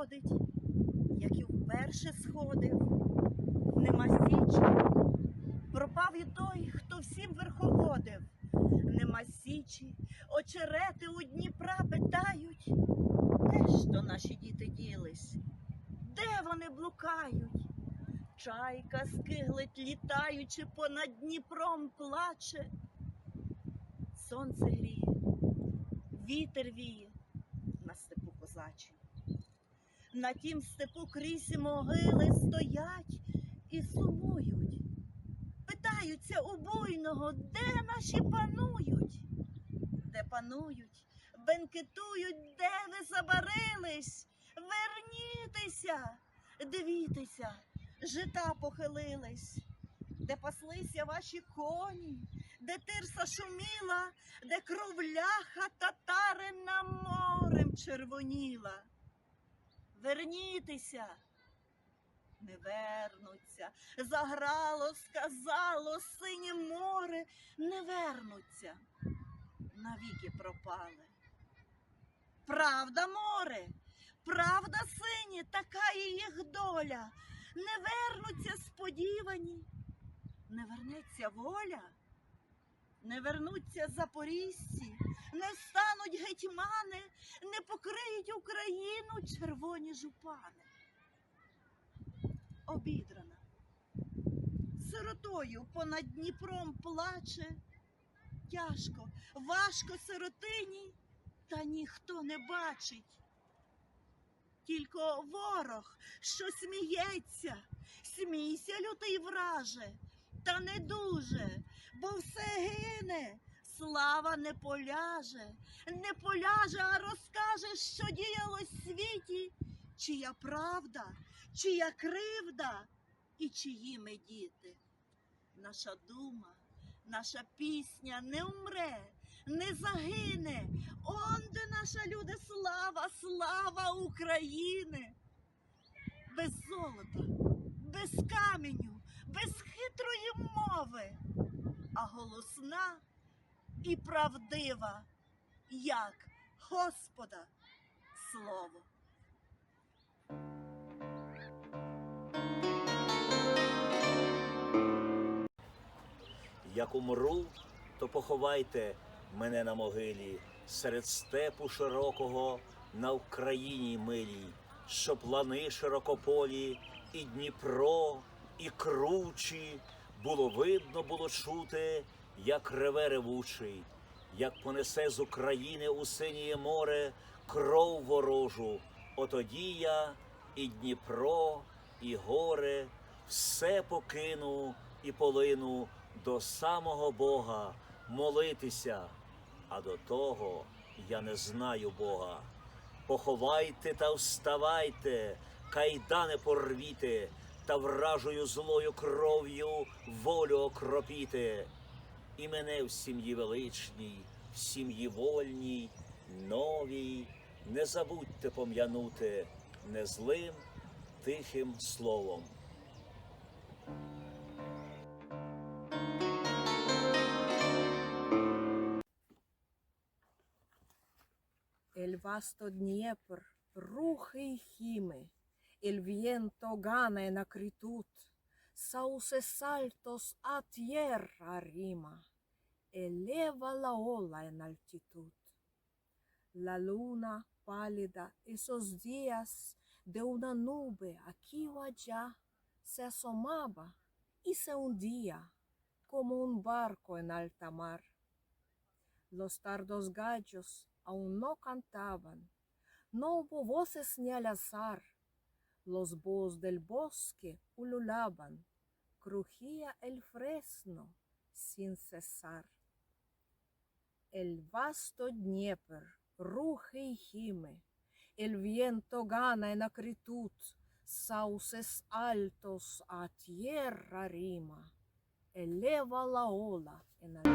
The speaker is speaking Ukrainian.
сходить, як і вперше сходив, нема січі. Пропав і той, хто всім верховодив. Нема січі, очерети у Дніпра питають, де ж то наші діти ділись? Де вони блукають? Чайка скиглить, літаючи понад Дніпром плаче. Сонце гріє, вітер віє на степу козачі. На тім степу крізь могили стоять і сумують. Питаються у буйного, де наші панують, де панують, бенкетують, де ви забарились, вернітеся, дивіться, жита похилились, де паслися ваші коні, де тирса шуміла, де кровляха татарина морем червоніла. Вернітеся, не вернуться, заграло, сказало синє море, не вернуться, навіки пропали. Правда, море, правда, сині, така і їх доля. Не вернуться сподівані, не вернеться воля, не вернуться запоріжці, не стануть гетьмани, не покриють Україну червоні жупани. Обідрана, сиротою понад Дніпром плаче. Тяжко, важко сиротині, та ніхто не бачить. Тільки ворог, що сміється, смійся, лютий враже, та не дуже, бо все гине, слава не поляже, не поляже, а розкаже, що діялось в світі, чия правда, чия кривда і чиї ми діти. Наша дума, наша пісня не умре, не загине. Он де наша люди слава, слава України. Без золота, без каменю, а голосна і правдива, як Господа слово. Як умру, то поховайте мене на могилі серед степу широкого на Україні милій, що плани широкополі, і Дніпро, і кручі, було видно, було чути, як реве ревучий, як понесе з України у синє море кров ворожу. Отоді я і Дніпро, і горе, все покину і полину до самого Бога молитися, а до того я не знаю Бога. Поховайте та вставайте, кайдани порвіте, та вражою злою кров'ю волю окропіте. І мене в сім'ї величній, в сім'ї вольній, новій, не забудьте пом'янути незлим тихим словом. Vasto Dnieper ruge y gime, el viento gana en acritud, sauces altos a tierra arrima, eleva la ola en altitud. La luna pálida esos días de una nube aquí o allá se asomaba y se hundía como un barco en alta mar. Los tardos gallos aún no cantaban, no hubo voces ni al azar. Los búhos del bosque ululaban, crujía el fresno sin cesar. El vasto Dnieper ruge y gime, el viento gana en acritud, sauces altos a tierra rima, eleva la ola en altitud.